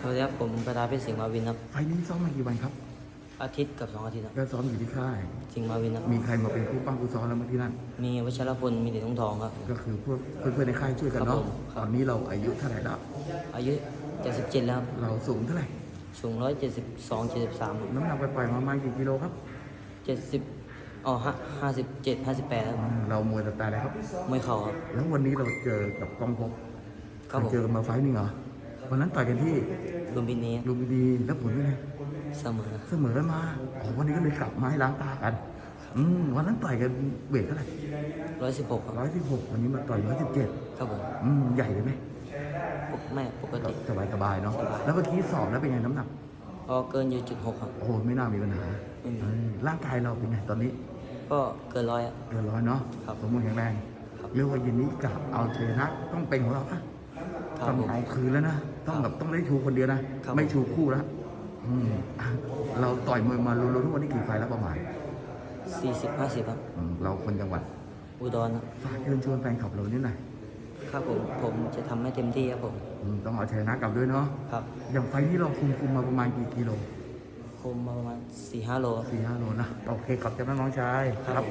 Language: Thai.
สวัสดีครับผมประธานเพชรสิงห์มาวินครับ ไฟล์นี้ซ้อมมากี่วันครับ อาทิตย์กับสองอาทิตย์ครับก็ซ้อมอยู่ที่ค่าย สิงห์มาวินครับ มีใครมาเป็นคู่ปั้งคู่ซ้อมแล้วเมื่อกี้นั่น มีวัชรพล มีเด็กทองทองครับ ก็คือพวกเพื่อนๆในค่ายช่วยกันเนาะ ครับผมครับ ตอนนี้เราอายุเท่าไหร่แล้ว อายุ 77 แล้วครับ เราสูงเท่าไหร่ สูง 172 73น้ำหนักไปปล่อยๆมาประมาณกี่กิโลครับ70อ๋อ57 58ครับอืมเรามวยสไตล์อะไรครับ มวยเข่าครับ แล้ววันนี้เราเจอกับกองพบครับผม เจอกันมาไฟล์หนึงเหรอ วันนั้นต่อยกันที่ลุมพินีลุมพินีแล้วผลเป็นไงเสมอเสมอกันมาอ๋อวันนี้ก็เลยกลับมาให้ล้างตากันอืมวันนั้นต่อยกันเวทเท่าไหร่116ครับร้อยสิบหกวันนี้มาต่อยร้อยสิบเจ็ดครับผมอืมใหญ่เลยไหมปกไม่ปกติสบายสบายๆเนาะสบายแล้วเมื่อกี้สอบแล้วเป็นไงน้ำหนักก็เกินอยู่จุดหกครับโอ้โหไม่น่ามีปัญหาไม่มีเออร่างกายเราเป็นไงตอนนี้ ก็เกินร้อยอะเกินร้อยเนาะครับสมบูรณ์แข็งแรงครับเรียกว่าเย็นนี้กลับเอาเทนะต้องเป็นของเราปะ ครัต้บองผมเอาคืนแล้วนะ ต้องแบบต้องได้ชูคนเดียวนะ ครับ ไม่ชูคู่แล้วอืมอะเราต่อยมวยมารวมๆทุกวันนี้กี่ไฟล์แล้วประมาณ40 50ครับอืมเราคนจังหวัดอุดรครับฝากเชิญชวนแฟนคลับเรานิดหน่อยครับผมผมจะทำให้เต็มที่ครับผมอืมต้องเอาชนะกลับด้วยเนาะ ครับอย่างไฟล์นี้เราคุมคุมมาประมาณกี่กิโลคุมมาประมาณ4-5โลครับสี่ห้าโลนะ โอเคขอบใจมากน้องชายครับ